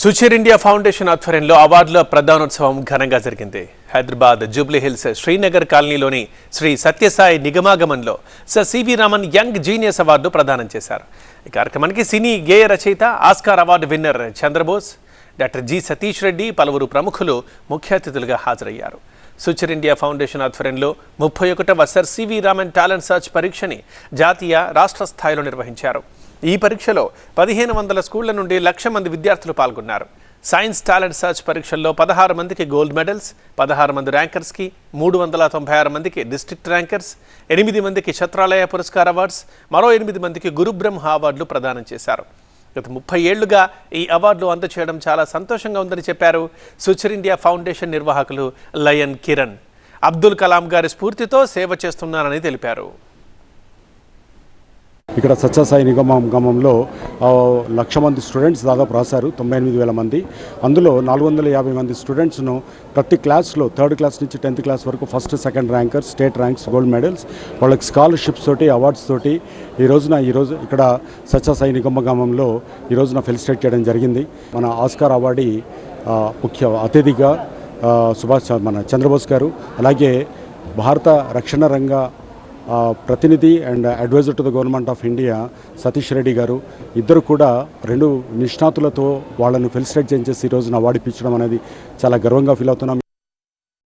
Suchir India foundation ఆధ్వర్యంలో అవార్డుల ప్రధానోత్సవం ఘనంగా జరిగింది. హైదరాబాద్ జూబ్లీ హిల్స్ శ్రీనగర్ కాలనీలోని Shri Sathya Sai నిగమాగమంలో sir CV Raman young genius award ప్రదానం చేశారు. ఈ కార్యక్రమానికి సినీ గేయ రచయిత Oscar award winner Chandrabose doctor G Satish Reddy పలువురు ప్రముఖులు ముఖ్య అతిథులుగా హాజరయ్యారు. సుచర్ ఇండియా ఫౌండేషన్ ఆధ్వర్యంలో ముప్పై ఒకటవ sir CV Raman talent search పరీక్షని జాతీయ రాష్ట్ర స్థాయిలో నిర్వహించారు. ఈ పరీక్షలో పదిహేను వందల స్కూళ్ళ నుండి లక్ష మంది విద్యార్థులు పాల్గొన్నారు. సైన్స్ టాలెంట్ సర్చ్ పరీక్షల్లో పదహారు మందికి గోల్డ్ మెడల్స్ పదహారు మంది ర్యాంకర్స్కి మూడు వందల తొంభై ఆరు మందికి డిస్ట్రిక్ట్ ర్యాంకర్స్ ఎనిమిది మందికి ఛత్రాలయ పురస్కార్ అవార్డ్స్ మరో ఎనిమిది మందికి గురుబ్రహ్మ అవార్డులు ప్రదానం చేశారు. గత ముప్పై ఏళ్ళుగా ఈ అవార్డులు అందచేయడం చాలా సంతోషంగా ఉందని చెప్పారు సుచర్ ఇండియా ఫౌండేషన్ నిర్వాహకులు లయన్ కిరణ్. అబ్దుల్ కలాం గారి స్ఫూర్తితో సేవ చేస్తున్నారని తెలిపారు. ఇక్కడ సత్యసాయి నిగమం గమంలో లక్ష మంది స్టూడెంట్స్ దాదాపు రాశారు తొంభై ఎనిమిది వేల మంది. అందులో నాలుగు వందల యాభై మంది స్టూడెంట్స్ను ప్రతి క్లాస్లో థర్డ్ క్లాస్ నుంచి టెన్త్ క్లాస్ వరకు first second rankers state ranks gold medals వాళ్ళకి స్కాలర్షిప్స్ తోటి అవార్డ్స్ తోటి ఈ రోజున ఈరోజు ఇక్కడ సత్యసాయి నిగమ గమంలో ఈ రోజున ఫెలిసిటేట్ చేయడం జరిగింది. మన ఆస్కార్ అవార్డీ ముఖ్య అతిథిగా సుభాష్ మన చంద్రబోస్ గారు అలాగే భారత రక్షణ రంగ ప్రతినిధి and adviser to the government of India Satish Reddy గారు. ఇద్దరు కూడా రెండు నిష్ణాతులతో వాళ్ళను ఫెలిసిటేట్ చేసి ఈ రోజున అవార్డు ఇప్పించడం అనేది చాలా గర్వంగా ఫీల్ అవుతున్నాం.